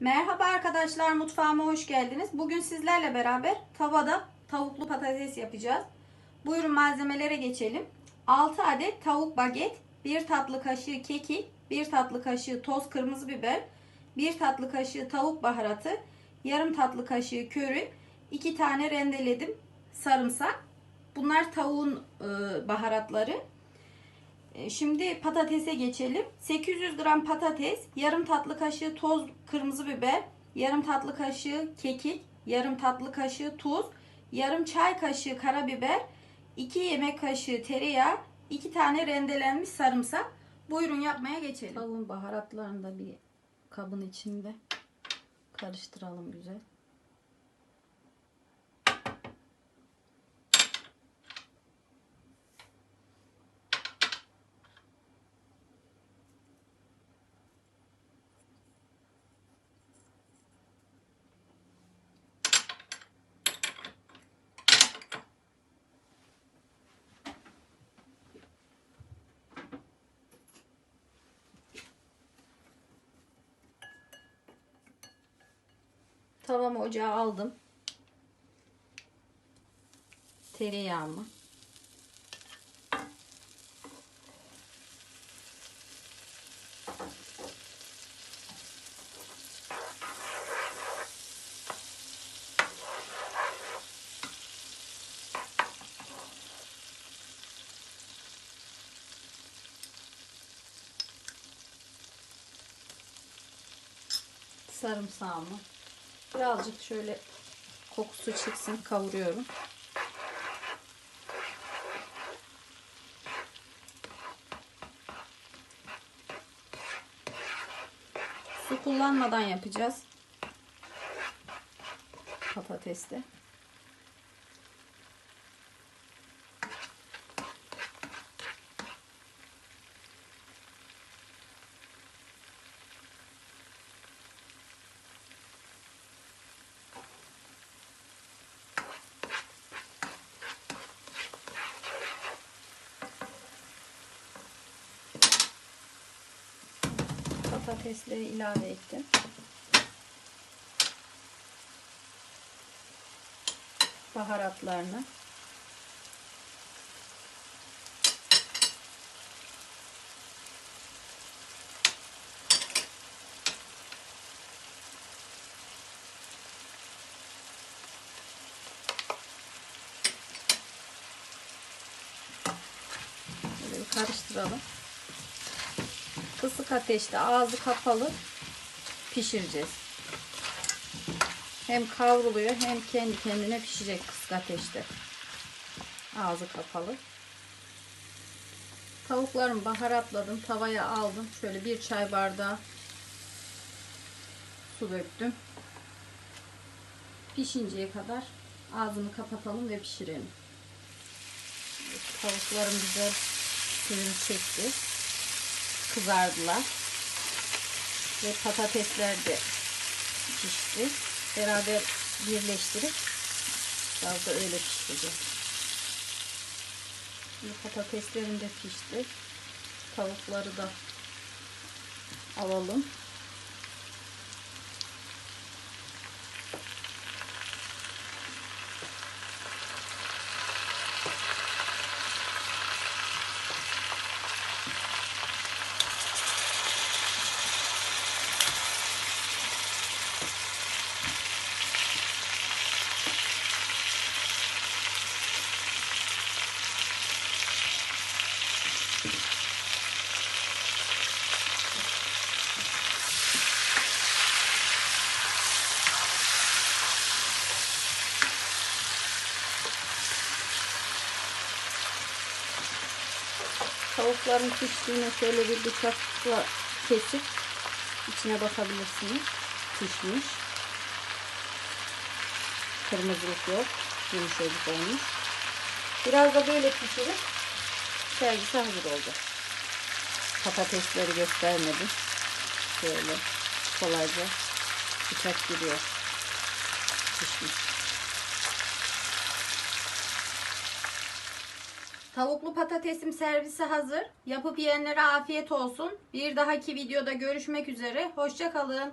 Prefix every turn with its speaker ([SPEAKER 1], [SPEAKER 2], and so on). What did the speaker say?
[SPEAKER 1] Merhaba arkadaşlar mutfağıma hoş geldiniz. Bugün sizlerle beraber tavada tavuklu patates yapacağız. Buyurun malzemelere geçelim. 6 adet tavuk baget, 1 tatlı kaşığı kekik, 1 tatlı kaşığı toz kırmızı biber, 1 tatlı kaşığı tavuk baharatı, yarım tatlı kaşığı köri, 2 tane rendeledim sarımsak. Bunlar tavuğun e, baharatları. E, Şimdi patatese geçelim. 800 gram patates, yarım tatlı kaşığı toz kırmızı biber, yarım tatlı kaşığı kekik, yarım tatlı kaşığı tuz, yarım çay kaşığı karabiber, 2 yemek kaşığı tereyağı, 2 tane rendelenmiş sarımsak. Buyurun yapmaya geçelim. Tavuğun baharatlarını da bir kabın içinde karıştıralım güzel. Tavamı ocağa aldım. Tereyağımı. Sarımsağımı. Birazcık şöyle kokusu çıksın kavuruyorum. Su kullanmadan yapacağız. Patateste. Patatesleri ilave ettim. Baharatlarını. Karıştıralım. Kısık ateşte ağzı kapalı pişireceğiz. Hem kavruluyor hem kendi kendine pişecek kısık ateşte. Ağzı kapalı. Tavuklarımı baharatladım. Tavaya aldım. Şöyle bir çay bardağı su döktüm. Pişinceye kadar ağzını kapatalım ve pişirelim. Tavuklarım güzel suyunu çekti kızardılar. Ve patatesler de pişti. Beraber birleştirip biraz da öyle pişireceğim. Şimdi patateslerim de pişti. Tavukları da alalım. Tavukların piştiğini şöyle bir bıçakla kesip içine bakabilirsiniz. Pişmiş. Kırmızılık yok. Yumuşacık olmuş. Biraz da böyle pişirip servise hazır oldu. Patatesleri göstermedim. Şöyle kolayca bıçak giriyor. Pişmiş. Tavuklu patatesim servise hazır. Yapıp yiyenlere afiyet olsun. Bir dahaki videoda görüşmek üzere. Hoşçakalın.